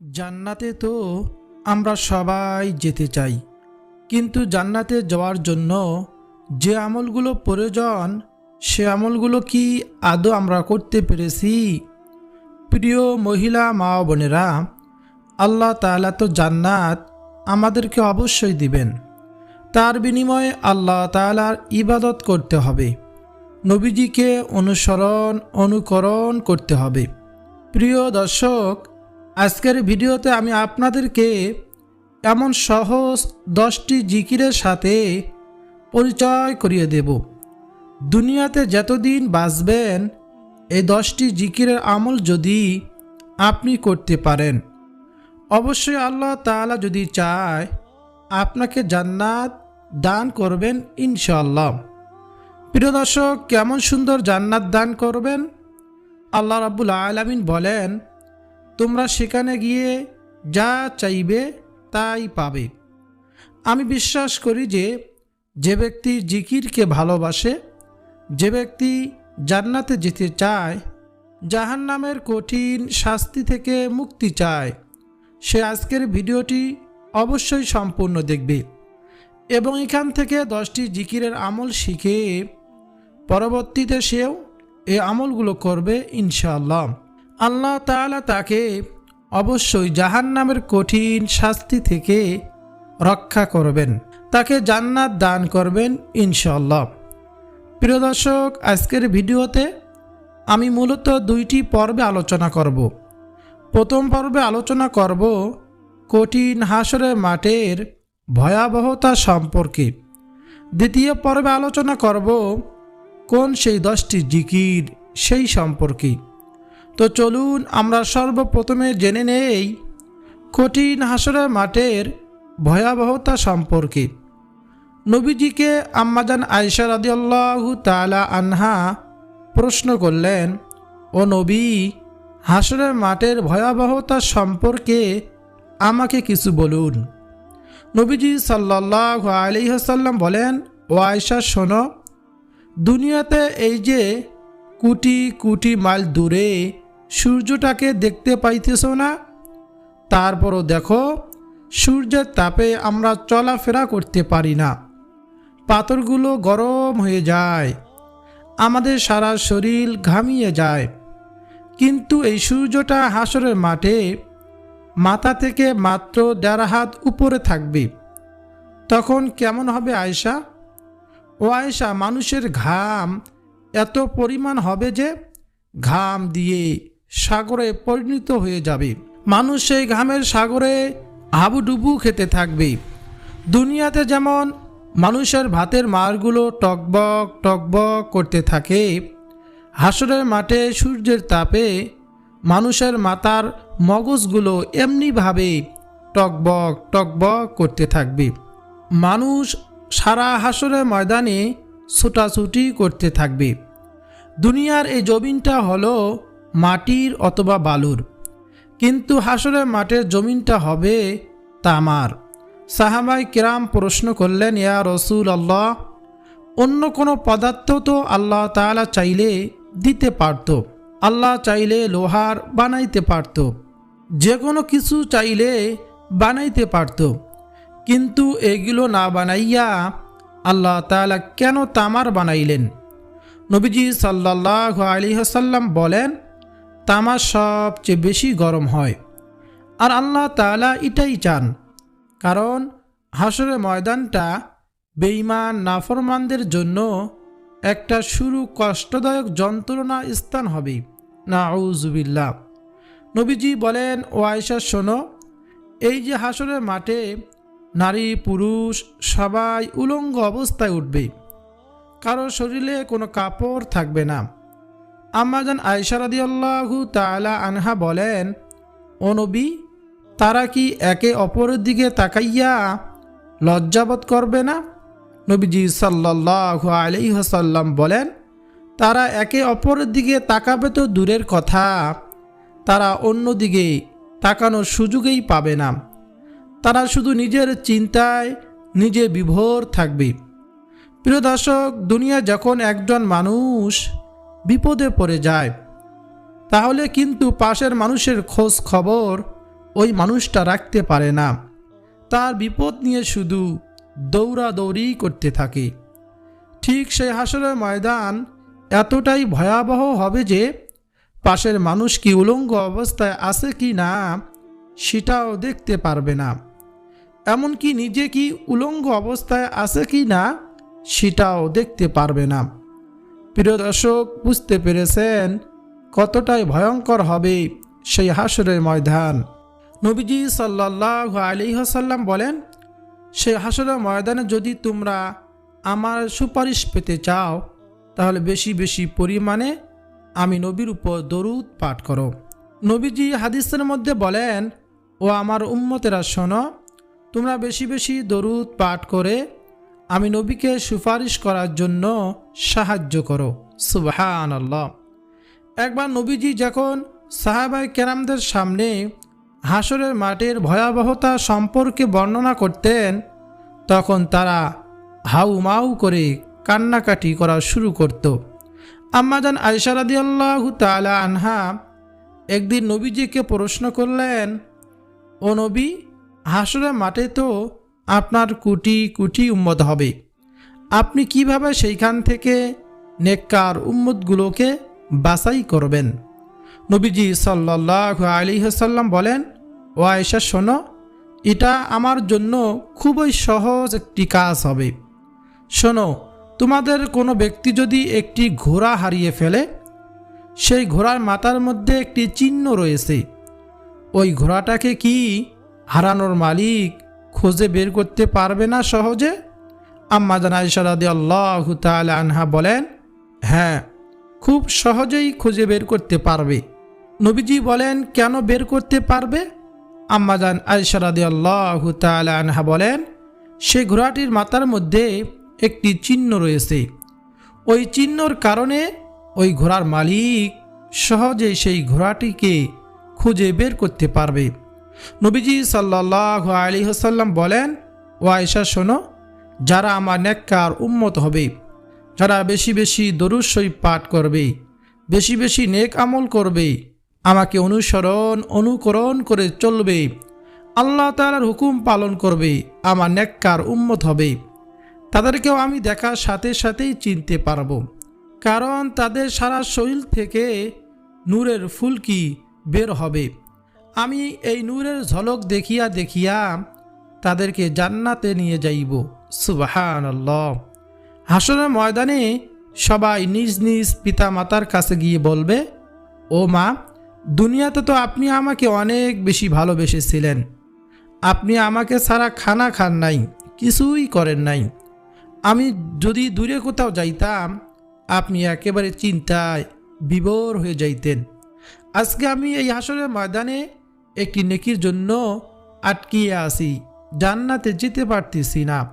জান্নাতে তো আমরা সবাই যেতে চাই, কিন্তু জান্নাতে যাওয়ার জন্য যে আমলগুলো প্রয়োজন, সে আমলগুলো কি আদৌ আমরা করতে পেরেছি? প্রিয় মহিলা মা বোনেরা, আল্লাহ তাআলা তো জান্নাত আমাদেরকে অবশ্যই দিবেন। তার বিনিময়ে আল্লাহ তাআলার ইবাদত করতে হবে। নবীজিকে অনুসরণ, অনুকরণ করতে হবে। প্রিয় দর্শক আজকের ভিডিওতে আমি আপনাদেরকে এমন সহজ দশটি জিকিরের সাথে পরিচয় করিয়ে দেব। দুনিয়াতে যতদিন বাঁচবেন, এই দশটি জিকিরের আমল যদি আপনি করতে পারেন, অবশ্যই আল্লাহ তাআলা যদি চায়, আপনাকে জান্নাত দান করবেন ইনশাল্লাহ প্রিয় দর্শক, কেমন সুন্দর জান্নাত দান করবেন? আল্লাহ রাব্বুল আলামিন বলেন তোমরা সেখানে গিয়ে যা চাইবে তাই পাবে। আমি বিশ্বাস করি যে যে ব্যক্তি জিকিরকে ভালোবাসে, যে ব্যক্তি জান্নাতে যেতে চায় জাহান নামের কঠিন শাস্তি থেকে মুক্তি চায়, সে আজকের ভিডিওটি অবশ্যই সম্পূর্ণ দেখবে এবং এখান থেকে দশটি জিকিরের আমল শিখে পরবর্তীতে সেও এই আমলগুলো করবে ইনশাআল্লাহ। আল্লাহ তাআলা তাকে অবশ্যই জাহান নামের কঠিন শাস্তি থেকে রক্ষা করবেন। তাকে জান্নাত দান করবেন ইনশাল্লাহ প্রিয় দর্শক, আজকের ভিডিওতে আমি মূলত দুইটি পর্বে আলোচনা করব। প্রথম পর্বে আলোচনা করব কঠিন হাসরের মাঠের ভয়াবহতা সম্পর্কে। দ্বিতীয় পর্বে আলোচনা করব কোন সেই দশটি জিকির সেই সম্পর্কে। তো চলুন আমরা সর্বপ্রথমে জেনে নেই কঠিন হাসরের মাঠের ভয়াবহতা সম্পর্কে। নবীজিকে আম্মাজান আয়সা রাদিয়াল্লাহু তাআলা আনহা প্রশ্ন করলেন, ও নবী, হাসরের মাঠের ভয়াবহতা সম্পর্কে আমাকে কিছু বলুন। নবীজি সাল্লাহ আলিহাসাল্লাম বলেন, ও আয়সা শোনো, দুনিয়াতে এই যে কোটি কোটি মাইল দূরে সূর্যটাকে দেখতে পাইতেছ না? তারপরও দেখো, সূর্যের তাপে আমরা চলাফেরা করতে পারি না। পাথরগুলো গরম হয়ে যায়। আমাদের সারা শরীর ঘামিয়ে যায়। কিন্তু এই সূর্যটা হাসরের মাঠে, মাথা থেকে মাত্র দেড় হাত উপরে থাকবে। তখন কেমন হবে আয়সা ও আয়সা মানুষের ঘাম এত পরিমাণ হবে যে, ঘাম দিয়ে সাগরে পরিণত হয়ে যাবে। মানুষ সেই ঘামের সাগরে হাবুডুবু খেতে থাকবে। দুনিয়াতে যেমন মানুষের ভাতের মারগুলো টকবক টকবক করতে থাকে, হাসরের মাঠে সূর্যের তাপে মানুষের মাথার মগজগুলো এমনিভাবে টকবক টকবক করতে থাকবে। মানুষ সারা হাসরের ময়দানে ছোটাছুটি করতে থাকবে। দুনিয়ার এই জমিনটা হলো মাটির অথবা বালুর। কিন্তু হাসরের মাঠের জমিনটা হবে তামার সাহাবাই কিরাম প্রশ্ন করলেন, ইয়া রসুল আল্লাহ অন্য কোনো পদার্থ তো আল্লাহ তাআলা চাইলে দিতে পারত। আল্লাহ চাইলে লোহার বানাইতে পারত। যে কোনো কিছু চাইলে বানাইতে পারত। কিন্তু এগুলো না বানাইয়া আল্লাহ তাআলা কেন তামার বানাইলেন? নবীজি সাল্লাহ আলী হাসাল্লাম বলেন তামা সবচেয়ে বেশি গরম হয়। আর আল্লাহ তাআলা এটাই চান। কারণ হাসরের ময়দানটা বেঈমান, নাফরমানদের জন্য একটা শুরু কষ্টদায়ক যন্ত্রণা স্থান হবে। না আউজুবিল্লা নবীজি বলেন, ও আয়সা শোনো, এই যে হাসরের মাঠে নারী, পুরুষ সবাই উলঙ্গ অবস্থায় উঠবে, কারও শরীরে কোনো কাপড় থাকবে না আম্মাজান আয়সারাদি আল্লাহু তালা আনহা বলেন, ও নবী, তারা কি একে অপরের দিকে তাকাইয়া লজ্জাবোধ করবে না? নবীজি সাল্লাহ আলিহাসাল্লাম বলেন, তারা একে অপরের দিকে তাকাবে তো দূরের কথা, তারা অন্যদিকে তাকানোর সুযোগেই পাবে না। তারা শুধু নিজের চিন্তায় নিজে বিভোর থাকবে। প্রিয় দর্শক, দুনিয়া যখন একজন মানুষ বিপদে পড়ে যায়। তাহলে কিন্তু পাশের মানুষের খোঁজ খবর ওই মানুষটা রাখতে পারে না। তার বিপদ নিয়ে শুধু দৌড়াদৌড়ি করতে থাকে। ঠিক সেই হাসরের ময়দান এতটাই ভয়াবহ হবে যে পাশের মানুষ কি উলঙ্গ অবস্থায় আছে কি না সেটাও দেখতে পারবে না। এমনকি নিজে কি উলঙ্গ অবস্থায় আছে কি না সেটাও দেখতে পারবে না। প্রিয় দর্শক, বুঝতে পেরেছেন কতটাই ভয়ঙ্কর হবে সেই হাসরের ময়দান। নবীজি সাল্লাহ আলী হাসাল্লাম বলেন, সেই হাসরের ময়দানে যদি তোমরা আমার সুপারিশ পেতে চাও, তাহলে বেশি বেশি পরিমাণে আমি নবীর উপর দরুদ পাঠ করো। নবীজি হাদিসের মধ্যে বলেন, ও আমার উম্মতেরা শোনো, তোমরা বেশি বেশি দরুদ পাঠ করে আমি নবীকে সুপারিশ করার জন্য সাহায্য করো। সুবহান আল্লাহ একবার নবীজি যখন সাহাবাই কেরামদের সামনে হাসরের মাঠের ভয়াবহতা সম্পর্কে বর্ণনা করতেন, তখন তারা হাউ মাউ করে কান্নাকাটি করা শুরু করত। আম্মাজান আয়সা রাদিয়াল্লাহু তাআলা আনহা একদিন নবীজিকে প্রশ্ন করলেন, ও নবী, হাসরের মাঠে তো আপনার কুটি কুটি উম্মত হবে। আপনি কীভাবে সেইখান থেকে নেককার উম্মতগুলোকে বাছাই করবেন? নবীজি সাল্লাহ আলী হাসাল্লাম বলেন, ও আয়েশা, শোনো, এটা আমার জন্য খুবই সহজ একটি কাজ হবে। শোনো, তোমাদের কোনো ব্যক্তি যদি একটি ঘোড়া হারিয়ে ফেলে, সেই ঘোড়ার মাথার মধ্যে একটি চিহ্ন রয়েছে। ওই ঘোড়াটাকে কি হারানোর মালিক খুঁজে বের করতে পারবে না সহজে? আম্মা জানাইশারাদি আল্লাহ আনহা বলেন হ্যাঁ খুব সহজেই খুঁজে বের করতে পারবে। নবীজি বলেন, কেন বের করতে পারবে? আম্মাজান আয়সারাদি আল্লাহ আনহা বলেন, সে ঘোড়াটির মাথার মধ্যে একটি চিহ্ন রয়েছে। ওই চিহ্নর কারণে ওই ঘোড়ার মালিক সহজে সেই ঘোড়াটিকে খুঁজে বের করতে পারবে। নবীজি সাল্লাহ আলী হাসাল্লাম বলেন, ও আয়সা শোনো, যারা আমার নেককার উম্মত হবে, যারা বেশি বেশি শরীফ পাঠ করবে, বেশি বেশি নেক আমল করবে, আমাকে অনুসরণ, অনুকরণ করে চলবে, আল্লাহ তালার হুকুম পালন করবে, আমার নেককার উম্মত হবে। তাদেরকেও আমি দেখার সাথে সাথেই চিনতে পারব, কারণ তাদের সারা শরীর থেকে নূরের ফুলকি বের হবে। আমি এই নূরের ঝলক দেখিয়া দেখিয়া তাদেরকে জান্নাতে নিয়ে যাইব। সুবাহান হাসনের ময়দানে সবাই নিজ নিজ পিতা মাতার কাছে গিয়ে বলবে, ও মা, দুনিয়াতে তো আপনি আমাকে অনেক বেশি ভালোবেসেছিলেন। আপনি আমাকে সারা খানা খান নাই, কিছুই করেন নাই। আমি যদি দূরে কোথাও যাইতাম, আপনি একেবারে চিন্তায় বিভোর হয়ে যাইতেন। আজকে আমি এই হাসরের ময়দানে একটি নেকির জন্য আটকিয়ে আসি, জান্নাতে যেতে পারতেছি না।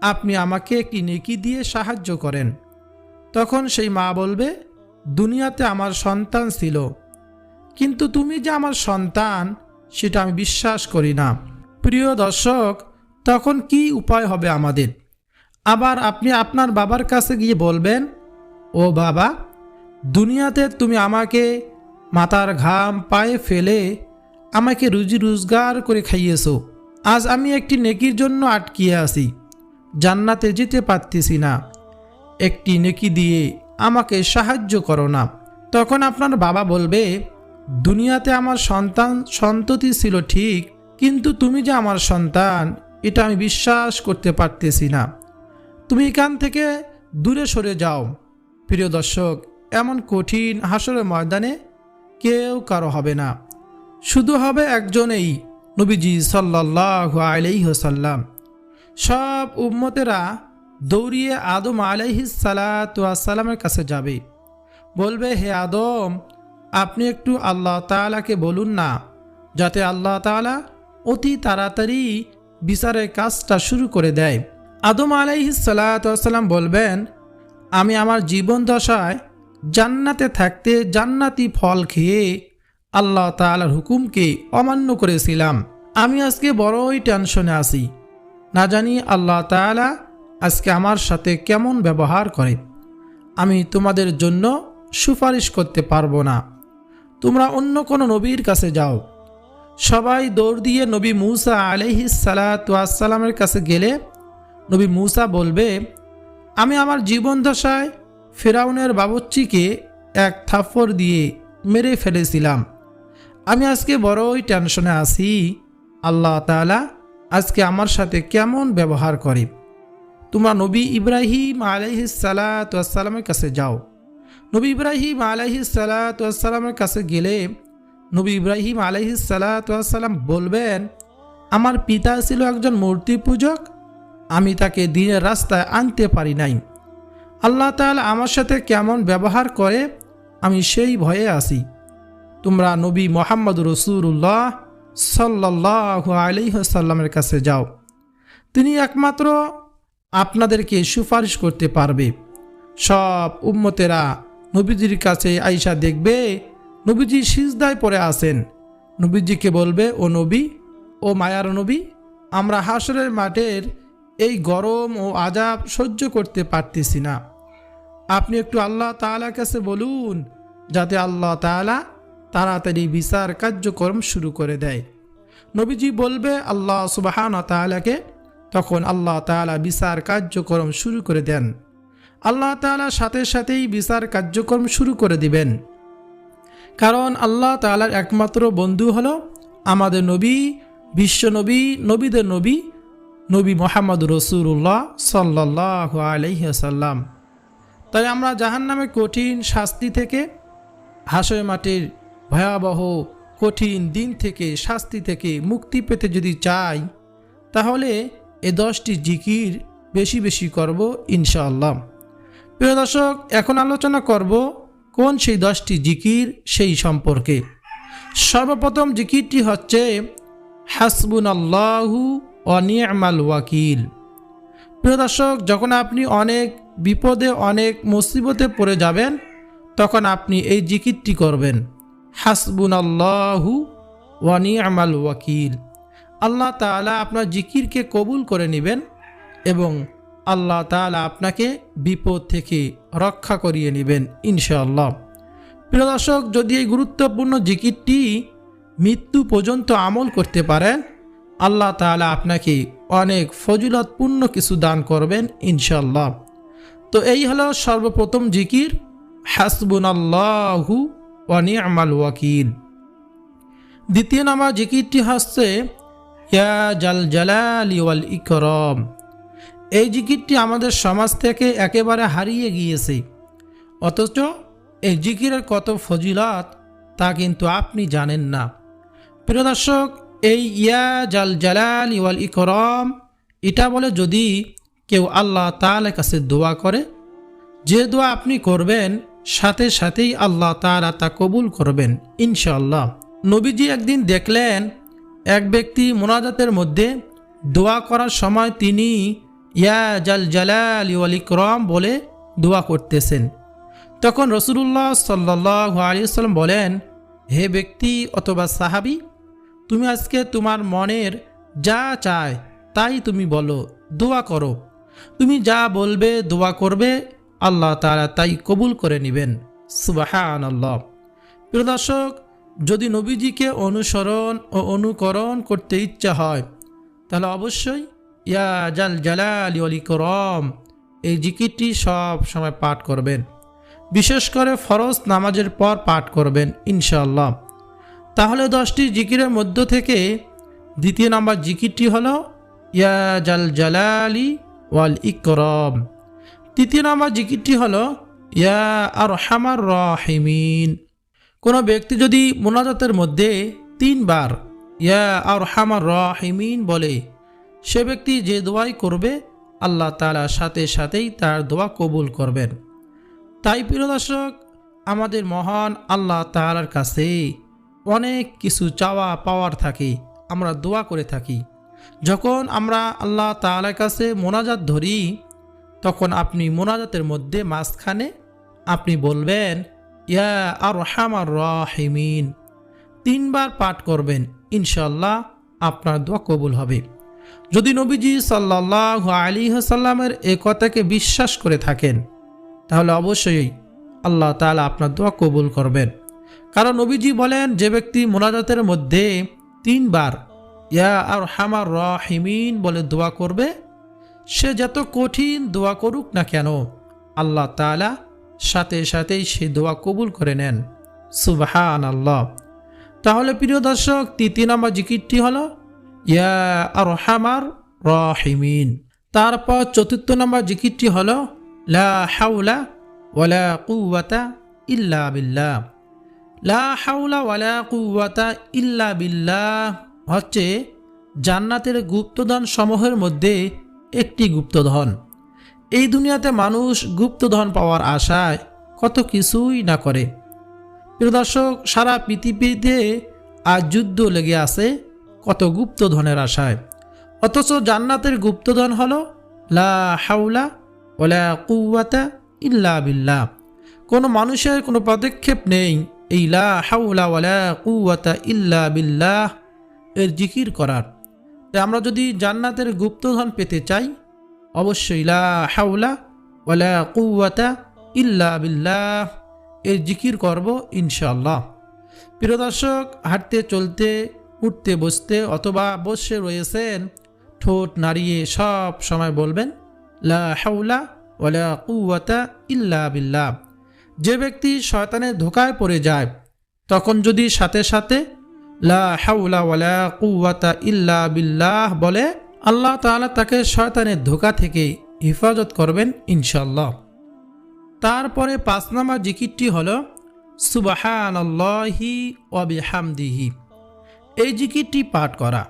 আপনি আমাকে একটি নেকি দিয়ে সাহায্য করেন। তখন সেই মা বলবে, দুনিয়াতে আমার সন্তান ছিল। কিন্তু তুমি যে আমার সন্তান, সেটা আমি বিশ্বাস করি না। প্রিয় দর্শক, তখন কি উপায় হবে আমাদের? আবার আপনি আপনার বাবার কাছে গিয়ে বলবেন, ও বাবা, দুনিয়াতে তুমি আমাকে মাথার ঘাম পায়ে ফেলে আমাকে রুজি রোজগার করে খাইয়েছো। আজ আমি একটি নেকির জন্য আটকিয়ে আছি। জান্নাতে যেতে পারতেছি না। একটি নেকি দিয়ে আমাকে সাহায্য করো না। তখন আপনার বাবা বলবে, দুনিয়াতে আমার সন্তান সন্ততি ছিল ঠিক, কিন্তু তুমি যে আমার সন্তান, এটা আমি বিশ্বাস করতে পারতেছি না। তুমি এখান থেকে দূরে সরে যাও। প্রিয় দর্শক, এমন কঠিন হাসরের ময়দানে কেউ কারও হবে না। শুধু হবে একজনেই, নবীজি সাল্লাহ আলাইহসাল্লাম সব উম্মতেরা দৌড়িয়ে আদম আলাইহিসালামের কাছে যাবে। বলবে, হে আদম, আপনি একটু আল্লাহ তালাকে বলুন না, যাতে আল্লাহ তালা অতি তাড়াতাড়ি বিচারের কাজটা শুরু করে দেয়। আদম আলাইহিসাল্লাম বলবেন, আমি আমার জীবন দশায় জান্নাতে থাকতে জান্নাতি ফল খেয়ে আল্লাহ তালার হুকুমকে অমান্য করেছিলাম। আমি আজকে বড়ই টেনশনে আছি। না জানি আল্লাহ তালা আজকে আমার সাথে কেমন ব্যবহার করে। আমি তোমাদের জন্য সুপারিশ করতে পারব না। তোমরা অন্য কোনো নবীর কাছে যাও। সবাই দৌড় দিয়ে নবী মুসা আলহি সালাতামের কাছে গেলে নবী মুসা বলবে, আমি আমার জীবন দশায় ফেরাউনের বাবচ্চিকে এক থাপ্পড় দিয়ে মেরে ফেলেছিলাম। আমি আজকে বড়ই টেনশনে আছি। আল্লাহ তাআলা আজকে আমার সাথে কেমন ব্যবহার করে? তোমরা নবী ইব্রাহিম আলাইহি সালাতামের কাছে যাও। নবী ইব্রাহিম আলাইহি সালাতামের কাছে গেলে নবী ইব্রাহিম আলাইহি সালাতাম বলবেন, আমার পিতা ছিল একজন মূর্তি পূজক, আমি তাকে দিনের রাস্তায় আনতে পারি নাই। আল্লাহ তাআলা আমার সাথে কেমন ব্যবহার করে, আমি সেই ভয়ে আছি। তোমরা নবী মোহাম্মদ রসুল্লাহ সাল্লাহ আলিহাসাল্লামের কাছে যাও। তিনি একমাত্র আপনাদেরকে সুপারিশ করতে পারবে। সব উম্মতেরা নবীজির কাছে আইসা দেখবে, নবীজি সিজদায় পড়ে আসেন নবীজিকে বলবে, ও নবী, ও মায়ার নবী, আমরা হাসরের মাঠের এই গরম ও আজাব সহ্য করতে পারতেছি না। আপনি একটু আল্লাহ তাআলার কাছে বলুন, যাতে আল্লাহ তাআলা তাড়াতাড়ি বিচার কার্যক্রম শুরু করে দেয়। নবীজি বলবে, আল্লাহ সুবাহান তাআলাকে, তখন আল্লাহ তাআলা বিচার কার্যক্রম শুরু করে দেন। আল্লাহ তাআলা সাথে সাথেই বিচার কার্যক্রম শুরু করে দিবেন। কারণ আল্লাহ তাআলার একমাত্র বন্ধু হলো আমাদের নবী, বিশ্ব নবী, নবীদের নবী নবী মোহাম্মদ রসুল্লাহ সাল্লাহ আলহিহাসাল্লাম তাই আমরা জাহান নামে কঠিন শাস্তি থেকে হাসয় মাটির ভয়াবহ কঠিন দিন থেকে, শাস্তি থেকে মুক্তি পেতে যদি চাই, তাহলে এ দশটি জিকির বেশি বেশি করব ইনশাআল্লাহ। প্রিয় দর্শক, এখন আলোচনা করব কোন সেই দশটি জিকির সেই সম্পর্কে। সর্বপ্রথম জিকিরটি হচ্ছে হাসবুন আল্লাহু অনিয়ামাল ওয়াকিল। প্রিয় দর্শক, যখন আপনি অনেক বিপদে, অনেক মুসিবতে পড়ে যাবেন, তখন আপনি এই জিকিরটি করবেন। হাসবুন আল্লাহু ওয়ানিয়ামাল ওয়াকিল। আল্লাহ তাআলা আপনার জিকিরকে কবুল করে নেবেন এবং আল্লাহ তাআলা আপনাকে বিপদ থেকে রক্ষা করিয়ে নেবেন ইনশাআল্লাহ। প্রিয় দর্শক, যদি এই গুরুত্বপূর্ণ জিকিরটি মৃত্যু পর্যন্ত আমল করতে পারেন, আল্লাহ তাআলা আপনাকে অনেক ফজিলতপূর্ণ কিছু দান করবেন ইনশাআল্লাহ। তো এই হলো সর্বপ্রথম জিকির হাসবুন ওয়ানিয়ামাল ওয়াকিল। দ্বিতীয় নাম্বার জিকিরটি হচ্ছে, ইয়া জাল জালালি ওয়াল ইকরম। এই জিকিরটি আমাদের সমাজ থেকে একেবারে হারিয়ে গিয়েছে। অথচ এই জিকিরের কত ফজিলত তা কিন্তু আপনি জানেন না। প্রিয় দর্শক, এই ইয়া জাল জালাল ইওয়াল ইকরম, এটা বলে যদি কেউ আল্লাহ তালের কাছে দোয়া করে, যে দোয়া আপনি করবেন সাথে সাথেই আল্লাহ তাআলা তা কবুল করবেন, ইনশাআল্লাহ। নবীজি একদিন দেখলেন, এক ব্যক্তি মোনাজাতের মধ্যে দোয়া করার সময় তিনি, ইয়া জাল জালাল ইওয়াল ইকরম বলে দোয়া করতেছেন। তখন রসুল্লাহ সাল্লাহ আলিয়াল্লাম বলেন, হে ব্যক্তি অথবা সাহাবি, তুমি আজকে তোমার মনের যা চায় তাই তুমি বলো, দোয়া করো। তুমি যা বলবে, দোয়া করবে আল্লাহ তারা তাই কবুল করে নেবেন। সুবাহান আল্লাহ প্রিয় দর্শক, যদি নবীজিকে অনুসরণ ও অনুকরণ করতে ইচ্ছা হয়, তাহলে অবশ্যই ইয়া জাল জালাল অলি করম এই জিকিরটি সব সময় পাঠ করবেন। বিশেষ করে ফরজ নামাজের পর পাঠ করবেন ইনশাআল্লাহ। তাহলে দশটি জিকিরের মধ্য থেকে দ্বিতীয় নম্বর জিকিরটি হলো ইয়া জাল জালালি ওয়াল ইকরম। তৃতীয় নম্বর জিকিরটি হলো, ইয়া আর হামার রহিমিন। কোনো ব্যক্তি যদি মোনাজাতের মধ্যে তিনবার ইয়া আর হামার রহিমিন বলে, সে ব্যক্তি যে দোয়াই করবে, আল্লাহ তালা সাথে সাথেই তার দোয়া কবুল করবেন। তাই প্রিয় দর্শক, আমাদের মহান আল্লাহ তালার কাছে অনেক কিছু চাওয়া পাওয়ার থাকে, আমরা দোয়া করে থাকি। যখন আমরা আল্লাহ তালার কাছে মোনাজাত ধরি তখন আপনি মোনাজাতের মধ্যে মাঝখানে আপনি বলবেন, ইয়া আর হামার রাহিমিন। তিনবার পাঠ করবেন ইনশাল্লাহ আপনার দোয়া কবুল হবে। যদি নবীজি সাল্লাহ আলী সাল্লামের এ কথাকে বিশ্বাস করে থাকেন, তাহলে অবশ্যই আল্লাহ তালা আপনার দোয়া কবুল করবেন। কারণ নবীজি বলেন, যে ব্যক্তি মোনাজাতের মধ্যে তিনবার ইয়া আর হামার রহিমিন বলে দোয়া করবে সে যত কঠিন দোয়া করুক না কেন, আল্লাহ তাআলা সাথে সাথেই সে দোয়া কবুল করে নেন। সুবহান আল্লাহ তাহলে প্রিয় দর্শক, তৃতীয় নম্বর জিকিরটি হল, ইয়া আর হামার রহিমিন। তারপর চতুর্থ নম্বর জিকিরটি হলো, লা হাউলা ওয়ালা কুওয়াতা ইল্লা বিল্লাহ। লা হাউলা ওয়ালা কুওয়াতা ইল্লা বিল্লাহ হচ্ছে জান্নাতের গুপ্তদান সমূহের মধ্যে একটি গুপ্তধন। এই দুনিয়াতে মানুষ গুপ্তধন পাওয়ার আশায় কত কিছুই না করে। দর্শক, সারা পৃথিবীতে আজ যুদ্ধ লেগে আছে কত গুপ্তধনের আশায়। অথচ জান্নাতের গুপ্তধন হলো, লা হাউলা ওলা কুয়াতা ইল্লা বিল্লাহ। কোনো মানুষের কোনো পদক্ষেপ নেই এই লা হাউলা ওয়ালা কুয়াতা ইল্লা বিল্লাহ এর জিকির করার। তাই আমরা যদি জান্নাতের গুপ্তধন পেতে চাই, অবশ্যই লা ইল্লা বিল্লাহ। এর জিকির করব ইনশাল্লাহ প্রিয় দর্শক, হাঁটতে, চলতে, উঠতে, বসতে অথবা বসে রয়েছেন, ঠোঁট নাড়িয়ে সব সময় বলবেন, লা হাউলা কুয়াতা ইল্লা বিল্লাহ। যে ব্যক্তি শয়তানের ধোকায় পড়ে যায়, তখন যদি সাথে সাথে লা হাউলা বিল্লাহ বলে আল্লাহ তাআলা তাকে শয়তানের ধোকা থেকে হেফাজত করবেন ইনশাল্লাহ তারপরে পাঁচ নম্বর জিকিরটি হল সুবাহান এই জিকিরটি পাঠ করা।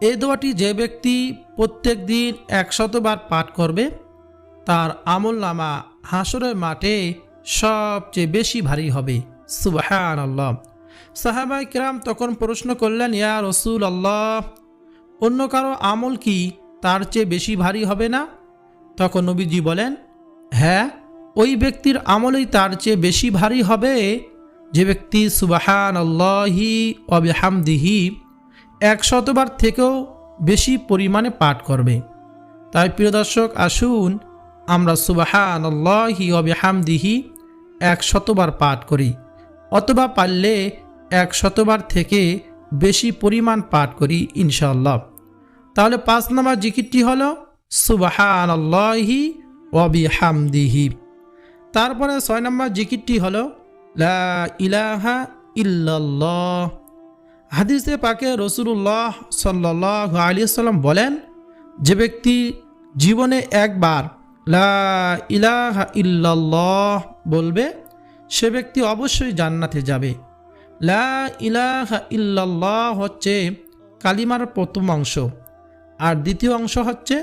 এই দোয়াটি যে ব্যক্তি প্রত্যেক দিন একশতবার পাঠ করবে, তার আমল নামা হাসরের মাঠে সবচেয়ে বেশি ভারী হবে। সুবাহান আল্লাহ সাহাবাই কিরাম তখন প্রশ্ন করলেন, ইয়া রসুল আল্লাহ অন্য কারও আমল কি তার চেয়ে বেশি ভারী হবে না? তখন নবীজি বলেন হ্যাঁ ওই ব্যক্তির আমলেই তার চেয়ে বেশি ভারী হবে। যে ব্যক্তি সুবাহান আল্লাহি এক শতবার থেকেও বেশি পরিমাণে পাঠ করবে। তাই প্রিয় দর্শক, আসুন আমরা সুবাহান আল্লাহি এক শতবার পাঠ করি। অথবা পারলে এক শতবার থেকে বেশি পরিমাণ পাঠ করি ইনশাল্লাহ তাহলে পাঁচ নম্বর জিকিরটি হলো সুবাহান আল্লাহি অবিহামদিহি তারপরে ছয় নম্বর জিকিরটি হলো ইলাহা ইল্লাল্লাহ। হাদিসে পাকে রসুল্লাহ সাল্লাহ আলী সাল্লাম বলেন, যে ব্যক্তি জীবনে একবার লা ইলাহা ইল্লাল্লাহ বলবে, সে ব্যক্তি অবশ্যই জান্নাতে যাবে। লা ইলাহা ইল্লাল্লাহ হচ্ছে কালিমার প্রথম অংশ। আর দ্বিতীয় অংশ হচ্ছে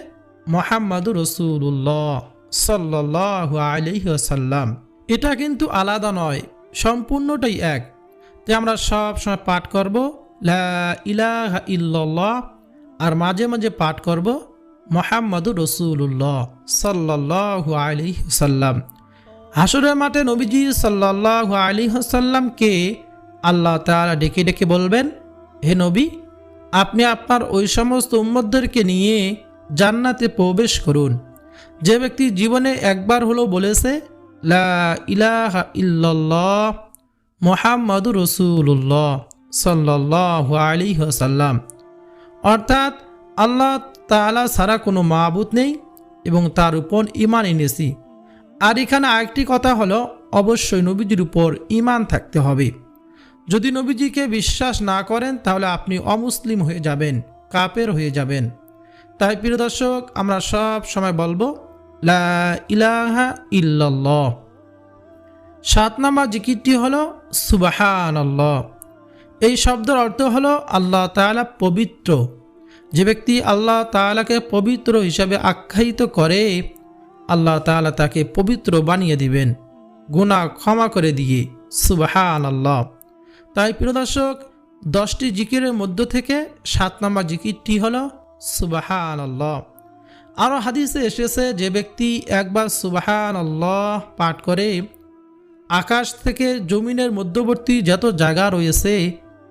মোহাম্মদুর রসুল্লাহ সাল্লাহ আলহিহাসাল্লাম এটা কিন্তু আলাদা নয়, সম্পূর্ণটাই এক। তাই আমরা সব সময় পাঠ করব লা ইলাহা ইল্লাল্লাহ আর মাঝে মাঝে পাঠ করব মোহাম্মদুর রসুল্লাহ সাল্লাহ আলহিহাসাল্লাম হাসুরের মাঠে নবীজি সাল্লাহ আলিহাসাল্লামকে আল্লাহ তালা ডেকে ডেকে বলবেন, হে নবী, আপনি আপনার ওই সমস্ত উম্মদদেরকে নিয়ে জান্নাতে প্রবেশ করুন। যে ব্যক্তি জীবনে একবার হলো বলেছে, লা রসুল্লাহ সাল্লাহ আলী সাল্লাম অর্থাৎ আল্লাহ তালা ছাড়া কোনো মাহবুদ নেই এবং তার উপর ইমান এনেছি। আর এখানে আরেকটি কথা হলো, অবশ্যই নবীজির উপর ইমান থাকতে হবে। যদি নবীজিকে বিশ্বাস না করেন, তাহলে আপনি অমুসলিম হয়ে যাবেন, কাপের হয়ে যাবেন। তাই প্রিয় দর্শক, আমরা সব সময় বলব, লা ইলাহা ইল্লাল্লাহ। সাত নম্বর জিকিরটি হলো সুবাহান এই শব্দের অর্থ হলো, আল্লাহ তাআলা পবিত্র। যে ব্যক্তি আল্লাহ তাআলাকে পবিত্র হিসাবে আখ্যায়িত করে, আল্লাহ তাআলা তাকে পবিত্র বানিয়ে দিবেন, গুনাহ ক্ষমা করে দিয়ে সুবাহান আল্লাহ তাই প্রিয় দর্শক, দশটি জিকিরের মধ্য থেকে সাত নম্বর জিকিরটি হল সুবাহান আল্লাহ আরও হাদিসে এসেছে যে ব্যক্তি একবার সুবাহান আল্লাহ পাঠ করে, আকাশ থেকে জমিনের মধ্যবর্তী যত জায়গা রয়েছে,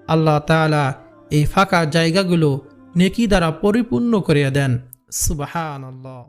আল্লাহ তাআলা এই ফাঁকা জায়গাগুলো নেকি দ্বারা পরিপূর্ণ করে দেন। সুবাহান আল্লাহ